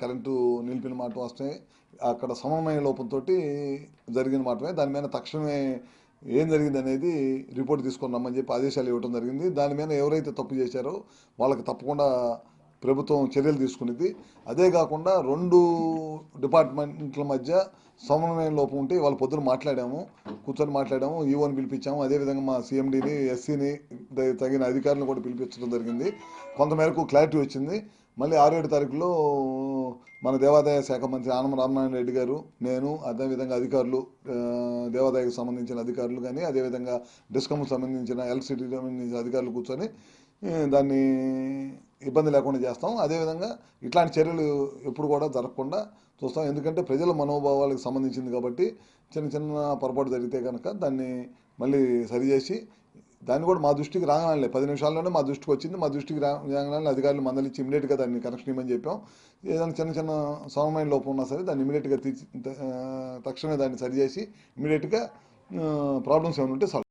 Current నిలిపిన మాట వస్తాయి అక్కడ సమన్వయ లోపంతో జరిగిన మాటమే దాని మీద తక్షణమే ఏం జరిగింది అనేది రిపోర్ట్ తీసుకొని రమ్మని చెప్పి ఆదేశాలు ఇవ్వడం జరిగింది. దాని మీద ఎవరైతే తప్పు చేశారో వాళ్ళకి తప్పకుండా ప్రభుత్వం చర్యలు తీసుకునేది. అదే కాకుండా రెండు డిపార్ట్మెంట్ల మధ్య సమన్వయ లోపం ఉంటే వాళ్ళ పొద్దున మాట్లాడాము కూర్చొని మాట్లాడాము ఈవోని పిలిపించాము. అదేవిధంగా మా సీఎండీని ఎస్సీని తగిన అధికారులను కూడా పిలిపించడం జరిగింది. కొంతమేరకు క్లారిటీ వచ్చింది. మళ్ళీ ఆరేడు తారీఖులో మన దేవాదాయ శాఖ మంత్రి ఆనం రామనారాయణ రెడ్డి గారు నేను అదేవిధంగా అధికారులు దేవాదాయకు సంబంధించిన అధికారులు కానీ అదేవిధంగా డిస్కమ్కి సంబంధించిన ఎలక్ట్రిసిటీ సంబంధించిన అధికారులు కూర్చొని దాన్ని ఇబ్బంది లేకుండా చేస్తాం. అదేవిధంగా ఇట్లాంటి చర్యలు ఎప్పుడు కూడా జరగకుండా చూస్తాం. ఎందుకంటే ప్రజల మనోభావాలకు సంబంధించింది కాబట్టి చిన్న చిన్న పొరపాటు జరిగితే కనుక దాన్ని మళ్ళీ సరిచేసి దాన్ని కూడా మా దృష్టికి రాగానే పది నిమిషాల్లోనే మా దృష్టికి వచ్చింది. మా దృష్టికి రా- రాగానే అధికారులు మందలిచ్చి ఇమీడియట్గా దాన్ని కనెక్షన్ ఇవ్వమని చెప్పాం. ఏదైనా చిన్న చిన్న సమన్వయం లోపం ఉన్నా సరే దాన్ని ఇమీడియట్గా తీర్చి తక్షణమే దాన్ని సరిచేసి ఇమీడియట్గా ప్రాబ్లమ్స్ ఏమైనా ఉంటే సాల్వ్